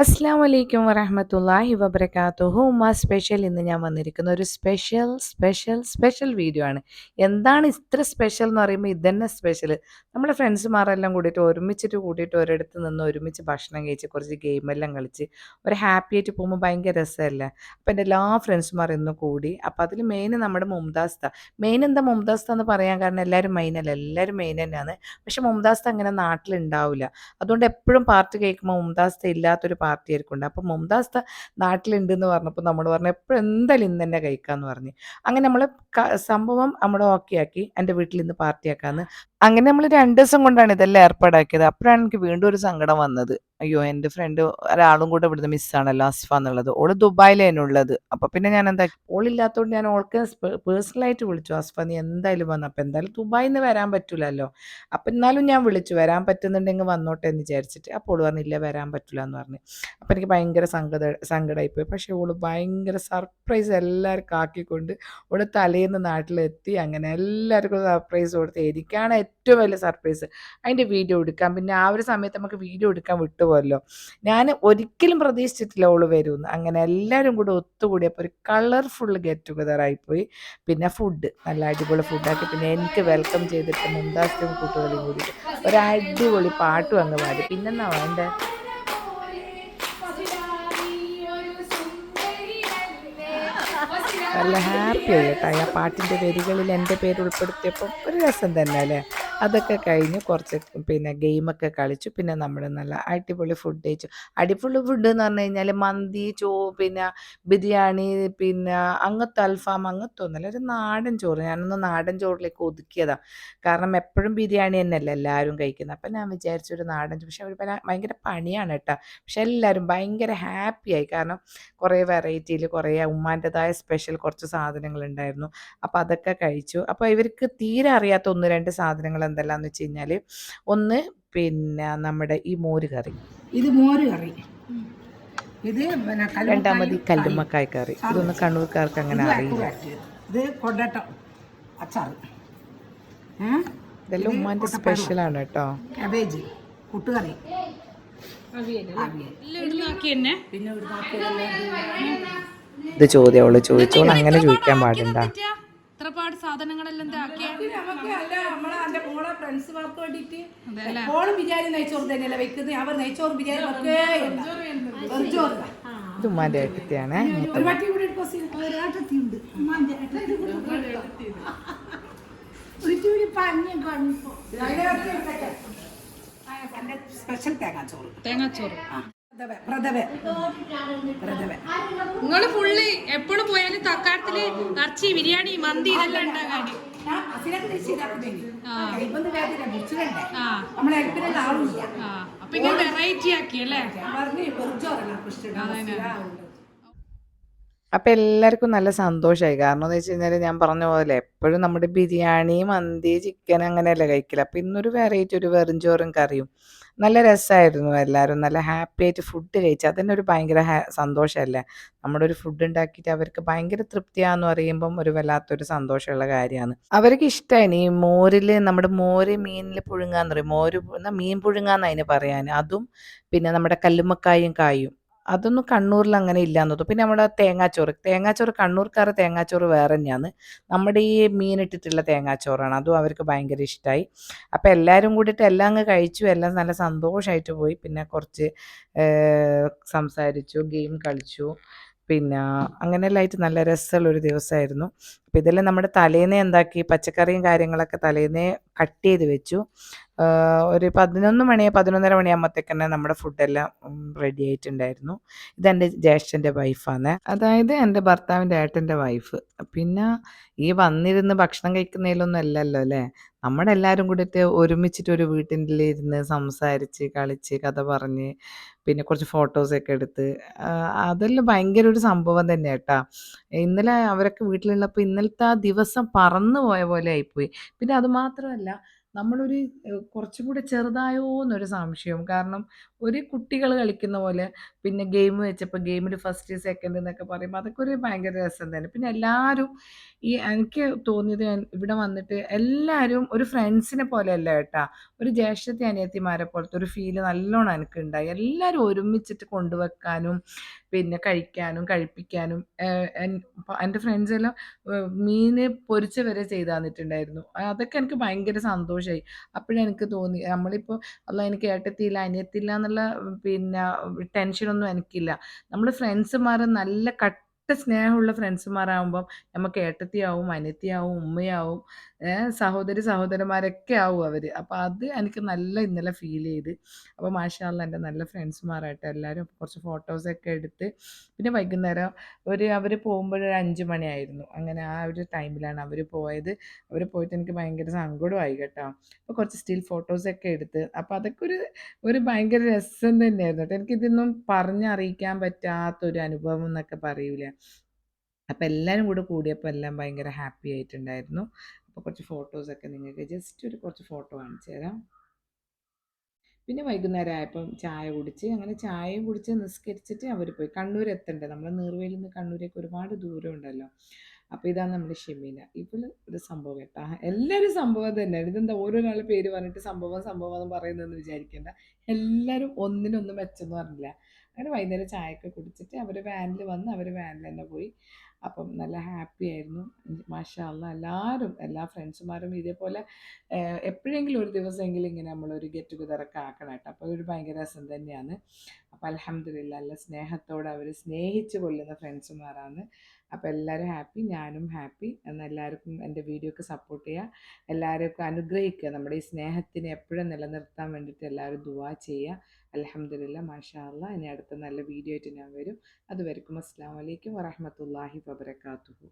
അസ്സാം വലൈക്കും വറഹമത്തല്ലാഹി വബർക്കാത്തുഹു ഉമ്മ സ്പെഷ്യൽ ഇന്ന് ഞാൻ വന്നിരിക്കുന്ന ഒരു സ്പെഷ്യൽ സ്പെഷ്യൽ സ്പെഷ്യൽ വീഡിയോ ആണ്. എന്താണ് ഇത്ര സ്പെഷ്യൽ എന്ന് പറയുമ്പോൾ ഇതന്നെ സ്പെഷ്യൽ നമ്മുടെ ഫ്രണ്ട്സുമാരെല്ലാം കൂടിയിട്ട് ഒരുമിച്ചിട്ട് കൂട്ടിയിട്ട് ഒരിടത്ത് നിന്ന് ഒരുമിച്ച് ഭക്ഷണം കഴിച്ച് കുറച്ച് ഗെയിമെല്ലാം കളിച്ച് ഒരു ഹാപ്പി ആയിട്ട് പോകുമ്പോൾ ഭയങ്കര രസമല്ലേ? അപ്പോൾ എന്റെ എല്ലാ ഫ്രണ്ട്സുമാർ ഇന്ന് കൂടി. അപ്പോൾ അതിൽ മെയിൻ നമ്മുടെ മുംതാസ്ത. മെയിൻ എന്താ മുംതാസ്ത എന്ന് പറയാൻ കാരണം എല്ലാവരും മെയിനല്ല എല്ലാവരും മെയിൻ തന്നെയാണ്. പക്ഷേ മുംതാസ്ത അങ്ങനെ നാട്ടിലുണ്ടാവില്ല. അതുകൊണ്ട് എപ്പോഴും പാർട്ടി കേൾക്കുമ്പോൾ മുംതാസ്ത ഇല്ലാത്തൊരു ആയിരിക്കും അപ്പം മുംതാസ് നാട്ടിലുണ്ട് എന്ന് പറഞ്ഞപ്പോൾ നമ്മൾ പറഞ്ഞു എപ്പോഴും എന്തായാലും ഇന്ന് തന്നെ കഴിക്കാമെന്ന് പറഞ്ഞു. അങ്ങനെ നമ്മൾ സംഭവം നമ്മൾ ഓക്കെ ആക്കി എന്റെ വീട്ടിൽ ഇന്ന് പാർട്ടി ആക്കാമെന്ന് അങ്ങനെ നമ്മൾ രണ്ട് ദിവസം കൊണ്ടാണ് ഇതെല്ലാം ഏർപ്പാടാക്കിയത്. അപ്പോഴാണ് എനിക്ക് വീണ്ടും ഒരു സങ്കടം വന്നത്. അയ്യോ എന്റെ ഫ്രണ്ട് ഒരാളും കൂടെ ഇവിടുന്ന് മിസ്സാണല്ലോ അസ്ഫ എന്നുള്ളത്. ഓൾ ദുബായിലേനു ഉള്ളത് അപ്പൊ പിന്നെ ഞാൻ എന്താ ഓളില്ലാത്തതുകൊണ്ട് ഞാൻ ഓൾക്ക് പേഴ്സണലായിട്ട് വിളിച്ചു. അസ്ഫ നീ എന്തായാലും വന്നു? അപ്പൊ എന്തായാലും ദുബായിൽ നിന്ന് വരാൻ പറ്റൂലല്ലോ. അപ്പൊ എന്നാലും ഞാൻ വിളിച്ചു. വരാൻ പറ്റുന്നുണ്ടെങ്കിൽ വന്നോട്ടെ എന്ന് വിചാരിച്ചിട്ട്. അപ്പോൾ ഓൾ പറഞ്ഞില്ല വരാൻ പറ്റില്ല എന്ന് പറഞ്ഞു. അപ്പൊ എനിക്ക് ഭയങ്കര സങ്കട സങ്കടമായിപ്പോയി പക്ഷെ ഓൾ ഭയങ്കര സർപ്രൈസ് എല്ലാവർക്കും ആക്കിക്കൊണ്ട് ഓൾ തലേന്ന് നാട്ടിലെത്തി. അങ്ങനെ എല്ലാവർക്കും സർപ്രൈസ് കൊടുത്ത്. എനിക്കാണ് ഏറ്റവും വലിയ സർപ്രൈസ് അതിന്റെ വീഡിയോ എടുക്കാം പിന്നെ ആ ഒരു സമയത്ത് നമുക്ക് വീഡിയോ എടുക്കാൻ വിട്ടുപോയല്ലോ ഞാൻ ഒരിക്കലും പ്രതീക്ഷിച്ചിട്ടില്ല ഓൾ വരുമെന്ന് അങ്ങനെ എല്ലാവരും കൂടെ ഒത്തുകൂടിയപ്പോൾ ഒരു കളർഫുൾ ഗെറ്റ് ടുഗദർ ആയിപ്പോയി. പിന്നെ ഫുഡ് നല്ല അടിപൊളി ഫുഡാക്കി പിന്നെ എനിക്ക് വെൽക്കം ചെയ്തിട്ട് മുന്താസ്റ്റും കൂട്ടുകാരും കൂടി ഒരു അടിപൊളി പാട്ടും അങ്ങ് പാടി. പിന്നെന്നാ വേണ്ടേ? നല്ല ഹാപ്പി ആയിട്ടായി ആ പാട്ടിന്റെ വരികളിൽ എന്റെ പേര് ഉൾപ്പെടുത്തിയപ്പോൾ ഒരു രസം തന്നെ അല്ലേ? അതൊക്കെ കഴിഞ്ഞ് കുറച്ച് പിന്നെ ഗെയിമൊക്കെ കളിച്ചു. പിന്നെ നമ്മൾ നല്ല അടിപൊളി ഫുഡ് കഴിച്ചു. അടിപൊളി ഫുഡ് എന്ന് പറഞ്ഞു കഴിഞ്ഞാൽ മന്തി ചോ പിന്നെ ബിരിയാണി പിന്നെ അങ്ങനത്തെ അൽഫാം അങ്ങനത്തെ ഒന്നുമല്ല. ഒരു നാടൻ ചോറ്. ഞാനൊന്ന് നാടൻ ചോറിലേക്ക് ഒതുക്കിയതാണ് കാരണം എപ്പോഴും ബിരിയാണി തന്നെയല്ല എല്ലാവരും കഴിക്കുന്നത്. അപ്പം ഞാൻ വിചാരിച്ചു ഒരു നാടൻ ചോറ് പക്ഷേ അവർ ഭയങ്കര പണിയാണ് കേട്ടോ. പക്ഷെ എല്ലാവരും ഭയങ്കര ഹാപ്പിയായി കാരണം കുറേ വെറൈറ്റിയിൽ കുറേ ഉമ്മാന്റെതായ സ്പെഷ്യൽ കുറച്ച് സാധനങ്ങളുണ്ടായിരുന്നു. അപ്പോൾ അതൊക്കെ കഴിച്ചു. അപ്പോൾ ഇവർക്ക് തീരെ അറിയാത്ത ഒന്ന് രണ്ട് സാധനങ്ങൾ എന്തെല്ലാന്ന് വെച്ച് കഴിഞ്ഞാൽ ഒന്ന് പിന്നെ നമ്മുടെ ഈ മോര് കറി. ഇത് മോര് കറി. ഇത് രണ്ടാമത് ഈ കല്ലുമ്മക്കായ കറി. ഇതൊന്നും കണ്ണൂർക്കാർക്ക് അങ്ങനെ അറിയില്ല. ഇത് കൊണ്ടട്ടം. അച്ചാർ ഇതെല്ലാം ഉമ്മാന്റെ സ്പെഷ്യലാണ് കേട്ടോ. കബേജ് കൂട്ടുകറി പിന്നെ ഒരു ഇത് ചോദ്യം അവൾ ചോദിച്ചോൾ അങ്ങനെ ചോദിക്കാൻ ഇത്രപാട് സാധനങ്ങളെല്ലാം നമ്മളെ മോളെ ഫ്രണ്ട്സുകൾക്ക് വേണ്ടിയിട്ട് എപ്പോഴും ബിരിയാണി നെയ്ച്ചോറ് തന്നെയല്ലേ വെക്കുന്നത്. അവർ നെയ്ച്ചോറ് ബിരിയാണി വെക്കേ വെറുചോറ് ഇത് ഉമ്മാന്റെ ഏട്ടത്തിയാണ് ഒരു വട്ടി കൂടി ഒരാട്ടത്തിയുണ്ട്. സ്പെഷ്യൽ തേങ്ങാച്ചോറ്. നിങ്ങൾ ഫുള്ള് എപ്പോഴും പോയാലും തക്കാളത്തിൽ ഇറച്ചി ബിരിയാണി മന്തി ഇതെല്ലാം ഉണ്ടാകാന് അപ്പൊ ഇങ്ങനെ വെറൈറ്റി ആക്കി അല്ലേ ഞാൻ പറഞ്ഞു വെറുചോറല്ല ഇഷ്ടം അപ്പം എല്ലാവർക്കും നല്ല സന്തോഷമായി കാരണം എന്ന് വെച്ച് കഴിഞ്ഞാൽ ഞാൻ പറഞ്ഞ പോലെ എപ്പോഴും നമ്മുടെ ബിരിയാണി മന്തി ചിക്കൻ അങ്ങനെയല്ല കഴിക്കില്ല അപ്പം ഇന്നൊരു വെറൈറ്റി ഒരു വെറും ചോറും കറിയും. നല്ല രസമായിരുന്നു എല്ലാവരും നല്ല ഹാപ്പി ആയിട്ട് ഫുഡ് കഴിച്ചു. അതന്നെ ഒരു ഭയങ്കര സന്തോഷമല്ലേ നമ്മുടെ ഒരു ഫുഡ് ഉണ്ടാക്കിയിട്ട് അവർക്ക് ഭയങ്കര തൃപ്തിയാന്ന് പറയുമ്പം ഒരു വല്ലാത്തൊരു സന്തോഷമുള്ള കാര്യമാണ്. അവർക്ക് ഇഷ്ടമാണ് ഈ മോരിൽ നമ്മുടെ മോര് മീനിൽ പുഴുങ്ങാന്ന് പറയും. മോര് മീൻ പുഴുങ്ങാന്ന് അതിന് പറയാൻ അതും പിന്നെ നമ്മുടെ കല്ലുമ്മക്കായും കായും. അതൊന്നും കണ്ണൂരിൽ അങ്ങനെ ഇല്ലാന്ന് തോന്നും പിന്നെ നമ്മുടെ തേങ്ങാച്ചോറ്. തേങ്ങാച്ചോറ് കണ്ണൂർക്കാരുടെ തേങ്ങാച്ചോറ് വേറെ തന്നെയാണ് നമ്മുടെ ഈ മീനിട്ടിട്ടുള്ള തേങ്ങാച്ചോറാണ്. അതും അവർക്ക് ഭയങ്കര ഇഷ്ടമായി അപ്പോൾ എല്ലാവരും കൂടിയിട്ട് എല്ലാം അങ്ങ് കഴിച്ചു. എല്ലാം നല്ല സന്തോഷമായിട്ട് പോയി. പിന്നെ കുറച്ച് സംസാരിച്ചു ഗെയിം കളിച്ചു. പിന്നെ അങ്ങനെയെല്ലാം ആയിട്ട് നല്ല രസമുള്ളൊരു ദിവസമായിരുന്നു. അപ്പോൾ ഇതെല്ലാം നമ്മുടെ തലേന്നേ എന്താക്കി? പച്ചക്കറിയും കാര്യങ്ങളൊക്കെ തലേന്നേ കട്ട് ചെയ്ത് വെച്ചു. ഒരു പതിനൊന്ന് മണി പതിനൊന്നര മണിയാകുമ്പോഴത്തേക്ക് തന്നെ നമ്മുടെ ഫുഡെല്ലാം റെഡി ആയിട്ടുണ്ടായിരുന്നു. ഇതെന്റെ ജ്യേഷ്ഠന്റെ വൈഫാണ് അതായത് എന്റെ ഭർത്താവിന്റെ ഏട്ടന്റെ വൈഫ് പിന്നെ ഈ വന്നിരുന്ന് ഭക്ഷണം കഴിക്കുന്നതിലൊന്നും അല്ലല്ലോ അല്ലേ? നമ്മളെല്ലാവരും കൂടിയിട്ട് ഒരുമിച്ചിട്ട് ഒരു വീട്ടിന്റെ ഇരുന്ന് സംസാരിച്ച് കളിച്ച് കഥ പറഞ്ഞ് പിന്നെ കുറച്ച് ഫോട്ടോസൊക്കെ എടുത്ത് അതെല്ലാം ഭയങ്കര ഒരു സംഭവം തന്നെ കേട്ടാ ഇന്നലെ അവരൊക്കെ വീട്ടിലുള്ളപ്പോൾ ഇന്നലത്തെ ആ ദിവസം പറന്നു പോയ പോലെ ആയിപ്പോയി. പിന്നെ അതുമാത്രമല്ല നമ്മളൊരു കുറച്ചും കൂടെ ചെറുതായോ എന്നൊരു സംശയം. കാരണം ഒരു കുട്ടികൾ കളിക്കുന്ന പോലെ പിന്നെ ഗെയിം വെച്ചപ്പോൾ ഗെയിമിൽ ഫസ്റ്റ്, സെക്കൻഡ് എന്നൊക്കെ പറയുമ്പോൾ അതൊക്കെ ഒരു ഭയങ്കര രസം തന്നെ. പിന്നെ എല്ലാവരും ഈ എനിക്ക് തോന്നിയത് ഇവിടെ വന്നിട്ട് എല്ലാവരും ഒരു ഫ്രണ്ട്സിനെ പോലെയല്ല കേട്ടാ. ഒരു ജ്യേഷ്ഠത്തി അനിയത്തിമാരെ പോലത്തെ ഒരു ഫീൽ നല്ലോണം എനിക്ക് ഉണ്ടായി എല്ലാവരും ഒരുമിച്ചിട്ട് കൊണ്ടുവെക്കാനും പിന്നെ കഴിക്കാനും കഴിപ്പിക്കാനും എന്റെ ഫ്രണ്ട്സെല്ലാം ഏഹ്, മീന് പൊരിച്ച വരെ ചെയ്ത് തന്നിട്ടുണ്ടായിരുന്നു. അതൊക്കെ എനിക്ക് ഭയങ്കര സന്തോഷായി. അപ്പോഴും എനിക്ക് തോന്നി നമ്മളിപ്പോൾ അല്ല എനിക്ക് ഏട്ടത്തിയില്ല, അനിയത്തിയില്ല എന്നുള്ള പിന്നെ ടെൻഷനൊന്നും എനിക്കില്ല. നമ്മൾ ഫ്രണ്ട്സുമാർ നല്ല കട്ട സ്നേഹമുള്ള ഫ്രണ്ട്സുമാരാകുമ്പം നമുക്ക് ഏട്ടത്തിയാവും, അനിയത്തിയാവും, ഉമ്മയാവും, സഹോദരി സഹോദരന്മാരൊക്കെ ആവും അവർ അപ്പം അത് എനിക്ക് നല്ല ഇന്നലെ ഫീൽ ചെയ്ത്. അപ്പോൾ മാഷാ അള്ളാ എന്റെ നല്ല ഫ്രണ്ട്സുമാരായിട്ട് എല്ലാവരും കുറച്ച് ഫോട്ടോസൊക്കെ എടുത്ത് പിന്നെ വൈകുന്നേരം ഒരു അവർ പോകുമ്പോഴൊരു അഞ്ച് 5 മണിയായിരുന്നു. അങ്ങനെ ആ ഒരു ടൈമിലാണ് അവർ പോയത്. അവർ പോയിട്ട് എനിക്ക് ഭയങ്കര സങ്കടമായി കേട്ടോ. അപ്പോൾ കുറച്ച് സ്റ്റിൽ ഫോട്ടോസൊക്കെ എടുത്ത് അപ്പോൾ അതൊക്കെ ഒരു ഒരു ഭയങ്കര രസം തന്നെയായിരുന്നു കേട്ടോ. എനിക്കിതൊന്നും പറഞ്ഞറിയിക്കാൻ പറ്റാത്തൊരു അനുഭവം എന്നൊക്കെ പറയൂലേ. അപ്പോൾ എല്ലാവരും കൂടെ കൂടിയപ്പോൾ എല്ലാം ഭയങ്കര ഹാപ്പി ആയിട്ടുണ്ടായിരുന്നു. അപ്പോൾ കുറച്ച് ഫോട്ടോസൊക്കെ നിങ്ങൾക്ക് ജസ്റ്റ് ഒരു കുറച്ച് ഫോട്ടോ കാണിച്ചു തരാം. പിന്നെ വൈകുന്നേരം ആയപ്പം ചായ കുടിച്ച് അങ്ങനെ ചായ കുടിച്ച് നിസ്കരിച്ചിട്ട് അവർ പോയി. കണ്ണൂർ എത്തണ്ടേ നമ്മൾ നീർവേലിന്ന് കണ്ണൂരേക്ക് ഒരുപാട് ദൂരം ഉണ്ടല്ലോ. അപ്പോൾ ഇതാണ് നമ്മുടെ ഷെമീന. ഇവൾ ഒരു സംഭവം കേട്ടാ. എല്ലാവരും സംഭവം തന്നെയാണ്. ഇതെന്താ ഓരോരാളെ പേര് പറഞ്ഞിട്ട് സംഭവം സംഭവം എന്ന് പറയുന്നതെന്ന് വിചാരിക്കേണ്ട. എല്ലാവരും ഒന്നിനൊന്നും മെച്ചമെന്ന് പറഞ്ഞില്ല. അങ്ങനെ വൈകുന്നേരം ചായയൊക്കെ കുടിച്ചിട്ട് അവർ വാനിൽ വന്ന് അവർ വാനിൽ തന്നെ പോയി. അപ്പം നല്ല ഹാപ്പി ആയിരുന്നു. മാഷാ അള്ളാ എല്ലാവരും എല്ലാ ഫ്രണ്ട്സുമാരും ഇതേപോലെ എപ്പോഴെങ്കിലും ഒരു ദിവസമെങ്കിലും ഇങ്ങനെ നമ്മളൊരു ഗെറ്റ് ടുഗതറൊക്കെ ആക്കണം കേട്ടോ. അപ്പോൾ ഒരു ഭയങ്കര രസം തന്നെയാണ്. അപ്പോൾ അൽഹംദുലില്ലാ നല്ല സ്നേഹത്തോടെ അവർ സ്നേഹിച്ച് കൊള്ളുന്ന ഫ്രണ്ട്സുമാരാണ്. അപ്പോൾ എല്ലാവരും ഹാപ്പി ഞാനും ഹാപ്പി. എന്നാൽ എല്ലാവർക്കും എന്റെ വീഡിയോക്ക് സപ്പോർട്ട് ചെയ്യുക. എല്ലാവരെയൊക്കെ അനുഗ്രഹിക്കുക. നമ്മുടെ ഈ സ്നേഹത്തിന് എപ്പോഴും നിലനിർത്താൻ വേണ്ടിയിട്ട് എല്ലാവരും ദുവാ ചെയ്യുക. അലഹമില്ല മാഷാ അള്ളാ ഇനി അടുത്ത നല്ല വീഡിയോ ആയിട്ട് ഞാൻ വരും. അതുവരെക്കും അസ്സലാമു വലൈക്കും വറഹ്മത്തുള്ളാഹി വബറകാതുഹു.